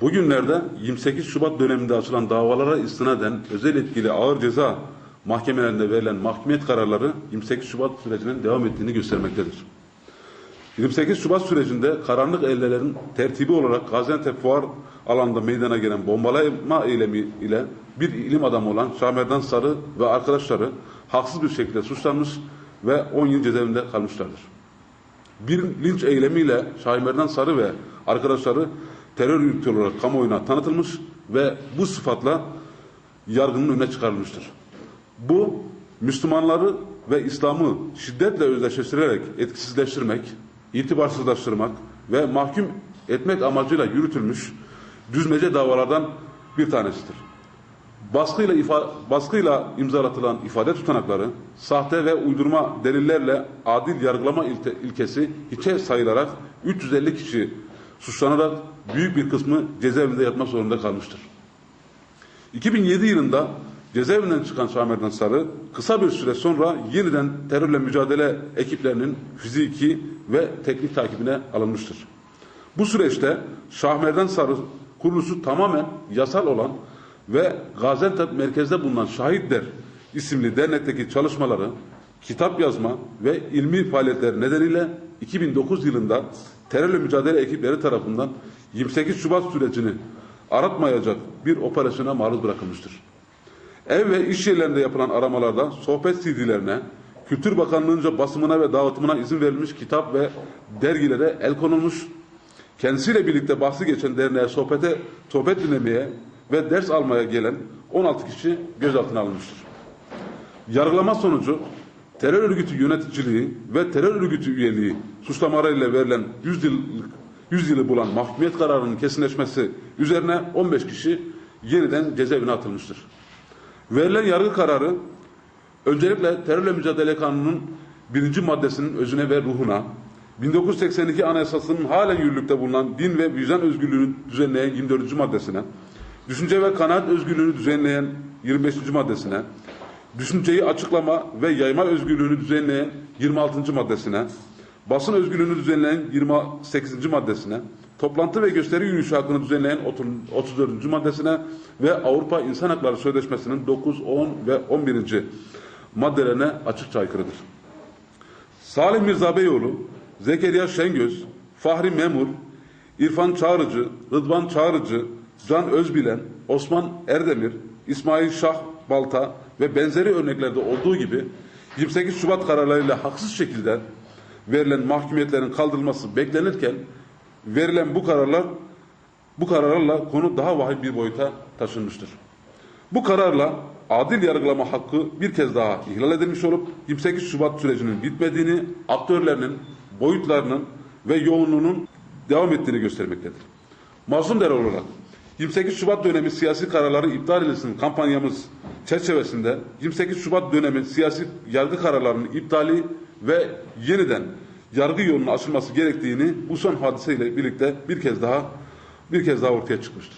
Bugünlerde 28 Şubat döneminde açılan davalara istinaden özel etkili ağır ceza mahkemelerinde verilen mahkumiyet kararları 28 Şubat sürecinin devam ettiğini göstermektedir. 28 Şubat sürecinde karanlık ellelerin tertibi olarak Gaziantep Fuar alanında meydana gelen bombalama eylemi ile bir ilim adamı olan Şamerdan Sarı ve arkadaşları haksız bir şekilde suçlanmış ve 10 yıl cezaevinde kalmışlardır. Bir linç eylemiyle Şahimerdan Sarı ve arkadaşları terör örgütü olarak kamuoyuna tanıtılmış ve bu sıfatla yargının önüne çıkarılmıştır. Bu Müslümanları ve İslam'ı şiddetle özdeşleştirerek etkisizleştirmek, itibarsızlaştırmak ve mahkum etmek amacıyla yürütülmüş düzmece davalardan bir tanesidir. Baskıyla, ifa, baskıyla imzalatılan ifade tutanakları, sahte ve uydurma delillerle adil yargılama ilte, ilkesi hiçe sayılarak 350 kişi suçlanarak büyük bir kısmı cezaevinde yatmak zorunda kalmıştır. 2007 yılında cezaevinden çıkan Şamerdan Sarı kısa bir süre sonra yeniden terörle mücadele ekiplerinin fiziki ve teknik takibine alınmıştır. Bu süreçte Şahmerdan Sarı kuruluşu tamamen yasal olan ve Gaziantep merkezde bulunan Şahitler isimli dernekteki çalışmaları, kitap yazma ve ilmi faaliyetler nedeniyle 2009 yılında terörle mücadele ekipleri tarafından 28 Şubat sürecini aratmayacak bir operasyona maruz bırakılmıştır. Ev ve iş yerlerinde yapılan aramalarda sohbet CD'lerine, Kültür Bakanlığı'nca basımına ve dağıtımına izin verilmiş kitap ve dergilere el konulmuş, kendisiyle birlikte bahsi geçen derneğe sohbete, sohbet dinlemeye ve ders almaya gelen 16 kişi gözaltına alınmıştır. Yargılama sonucu terör örgütü yöneticiliği ve terör örgütü üyeliği suçlamalarıyla verilen 100 yıllık 100 yılı bulan mahkumiyet kararının kesinleşmesi üzerine 15 kişi yeniden cezaevine atılmıştır. Verilen yargı kararı öncelikle terörle mücadele kanununun birinci maddesinin özüne ve ruhuna, 1982 Anayasası'nın halen yürürlükte bulunan din ve vicdan özgürlüğünü düzenleyen 24. maddesine, düşünce ve kanaat özgürlüğünü düzenleyen 25. maddesine, düşünceyi açıklama ve yayma özgürlüğünü düzenleyen 26. maddesine, basın özgürlüğünü düzenleyen 28. maddesine, toplantı ve gösteri yürüyüşü hakkını düzenleyen 34. maddesine ve Avrupa İnsan Hakları Sözleşmesi'nin 9, 10 ve 11. maddelerine açıkça aykırıdır. Salim Mirza Beyoğlu, Zekeriya Şengöz, Fahri Memur, İrfan Çağrıcı, Rıdvan Çağrıcı, Can Özbilen, Osman Erdemir, İsmail Şah Balta ve benzeri örneklerde olduğu gibi 28 Şubat kararlarıyla haksız şekilde verilen mahkumiyetlerin kaldırılması beklenirken verilen bu kararlar bu kararlarla konu daha vahim bir boyuta taşınmıştır. Bu kararla adil yargılama hakkı bir kez daha ihlal edilmiş olup 28 Şubat sürecinin bitmediğini, aktörlerinin, boyutlarının ve yoğunluğunun devam ettiğini göstermektedir. Masum değer olarak 28 Şubat dönemi siyasi kararları iptal edilsin kampanyamız çerçevesinde 28 Şubat dönemi siyasi yargı kararlarının iptali ve yeniden yargı yolunun açılması gerektiğini bu son hadiseyle birlikte bir kez daha bir kez daha ortaya çıkmıştır.